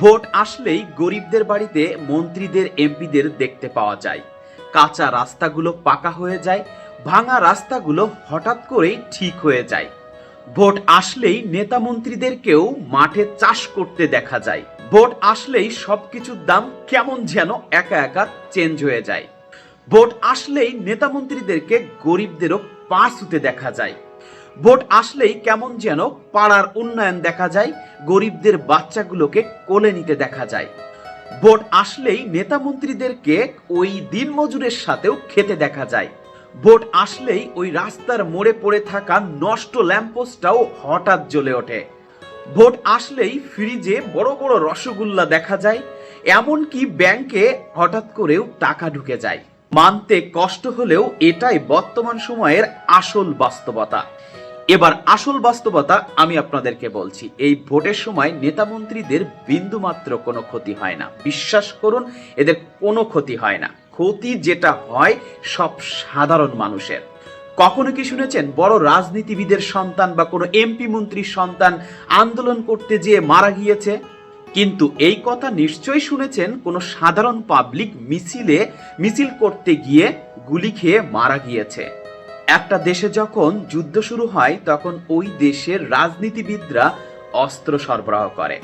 Vote আসলেই গরিবদের বাড়িতে মন্ত্রীদের, এমপিদের দেখতে পাওয়া যায়। কাঁচা রাস্তাগুলো পাকা হয়ে যায়, ভাঙা রাস্তাগুলো হঠাৎ করেই ঠিক হয়ে যায়। ভোট আসলেই নেতা মন্ত্রীদেরকেও মাঠে চাষ করতে দেখা যায়। ভোট আসলেই সবকিছুর দাম কেমন যেন একা একা চেঞ্জ হয়ে যায়। ভোট আসলেই নেতা মন্ত্রীদেরকে গরিবদেরও পা দেখা যায়। ভোট আসলেই কেমন যেন পাড়ার উন্নয়ন দেখা যায়, গরিবদের বাচ্চাগুলোকে কোলে নিতে দেখা যায়। ভোট আসলেই নেতা মন্ত্রীদেরকে ওই দিনমজুরের সাথেও খেতে দেখা যায়। ভোট আসলেই ওই রাস্তার মোড়ে পড়ে থাকা নষ্ট ল্যাম্পোস্টটাও হঠাৎ জ্বলে ওঠে। ভোট আসলেই ফ্রিজে বড় বড় রসগোল্লা দেখা যায়, এমনকি ব্যাংকে হঠাৎ করেও টাকা ঢুকে যায়। মানতে কষ্ট হলেও এটাই বর্তমান সময়ের আসল বাস্তবতা। এবার আসল বাস্তবতা আমি আপনাদেরকে বলছি। এই ভোটের সময় নেতা মন্ত্রীদের বিন্দুমাত্র কোনো ক্ষতি হয় না। বিশ্বাস করুন, এদের কোনো ক্ষতি হয় না। ক্ষতি যেটা হয় সব সাধারণ মানুষের। কখনো কি শুনেছেন, বড় রাজনীতিবিদের সন্তান বা কোনো এমপি মন্ত্রীর সন্তান আন্দোলন করতে যেয়ে মারা গিয়েছে? কিন্তু এই কথা নিশ্চয়ই শুনেছেন, কোনো সাধারণ পাবলিক মিছিলে, মিছিল করতে গিয়ে গুলি খেয়ে মারা গিয়েছে। একটা দেশে যখন যুদ্ধ শুরু হয়, তখন ওই দেশের রাজনীতিবিদরা অস্ত্র সরবরাহ করে।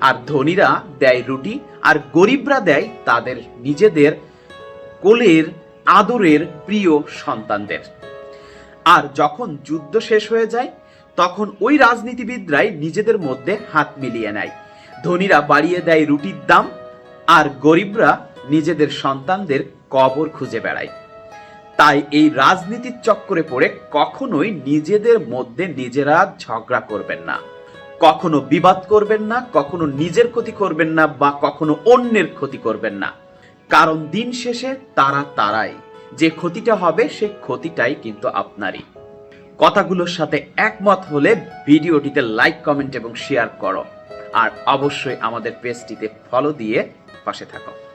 আর ধনীরা দেয় রুটি, আর গরিবরা দেয় তাদের নিজেদের কোলের, আদরের প্রিয় সন্তানদের। আর যখন যুদ্ধ শেষ হয়ে যায়, তখন ওই রাজনীতিবিদরাই নিজেদের মধ্যে হাত মিলিয়ে নেয়। ধনীরা বাড়িয়ে দেয় রুটির দাম, আর গরিবরা নিজেদের সন্তানদের কবর খুঁজে বেড়ায়। তাই এই রাজনীতির চক্করে পড়ে কখনোই নিজেদের মধ্যে নিজেরা ঝগড়া করবেন না। কখনো বিবাদ করবেন না, কখনো নিজের ক্ষতি করবেন না বা কখনো অন্যের ক্ষতি করবেন না। কারণ দিন শেষে তারা তারাই। যে ক্ষতিটা হবে সে ক্ষতিটাই কিন্তু আপনারই। কথাগুলোর সাথে একমত হলে ভিডিওটিতে লাইক কমেন্ট এবং শেয়ার করো। আর অবশ্যই আমাদের পেজটিতে ফলো দিয়ে পাশে থাকো।